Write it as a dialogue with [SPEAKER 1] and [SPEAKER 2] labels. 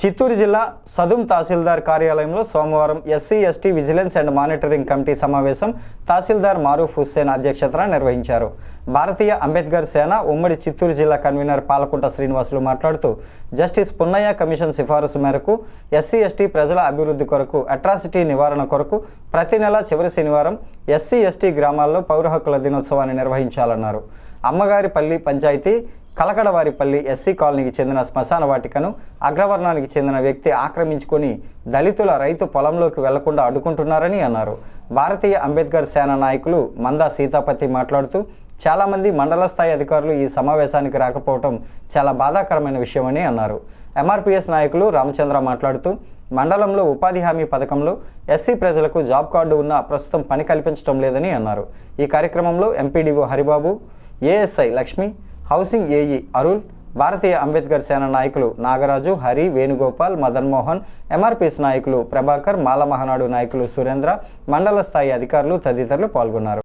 [SPEAKER 1] చిత్తూరు జిల్లా సదుం తహసీల్దార్ కార్యాలయంలో సోమవారం SC ST vigilance and monitoring committee సమావేశం తహసీల్దార్ మారూఫ్ హుస్సేన్ అధ్యక్షతన నిర్వహించారు. భారతీయ అంబేద్కర్ సేన ఉమ్మడి చిత్తూరు జిల్లా కన్వీనర్ పాలకుంట శ్రీనివాసులు మాట్లాడుతూ జస్టిస్ పున్నయ్య కమిషన్ సిఫారసు మేరకు ఎస్సీ ఎస్టీ ప్రజల అభివృద్ధి కొరకు అట్రాసిటీ నివారణ కొరకు ప్రతి నెల చివరి శనివారం ఎస్సీ ఎస్టీ గ్రామాల్లో పౌర హక్కుల దినోత్సవాన్ని నిర్వహించాలన్నారు. అమ్మగారిపల్లి పంచాయతీ కలకడవారిపల్లి ఎస్సీ కాలనీకి చెందిన శ్మశాన వాటికను అగ్రవర్ణానికి చెందిన వ్యక్తి ఆక్రమించుకొని దళితుల రైతు పొలంలోకి వెళ్ళకుండా అడ్డుకుంటున్నారని అన్నారు. భారతీయ అంబేద్కర్ సేన నాయకులు మందా సీతాపతి మాట్లాడుతూ చాలామంది మండల స్థాయి అధికారులు ఈ సమావేశానికి రాకపోవటం చాలా బాధాకరమైన విషయమని అన్నారు. ఎంఆర్పిఎస్ నాయకులు రామచంద్ర మాట్లాడుతూ మండలంలో ఉపాధి హామీ పథకంలో ఎస్సీ ప్రజలకు జాబ్ కార్డు ఉన్న ప్రస్తుతం పని కల్పించడం లేదని అన్నారు. ఈ కార్యక్రమంలో MPDO Haribabu ASI Lakshmi housing AE Arun Bharatiya Ambedkar Sena నాయకులు నాగరాజు హరి వేణుగోపాల్ మదన్ మోహన్ ఎంఆర్పిఎస్ నాయకులు ప్రభాకర్ మాల మహనాడు నాయకులు సురేంద్ర మండల స్థాయి అధికారులు తదితరులు పాల్గొన్నారు.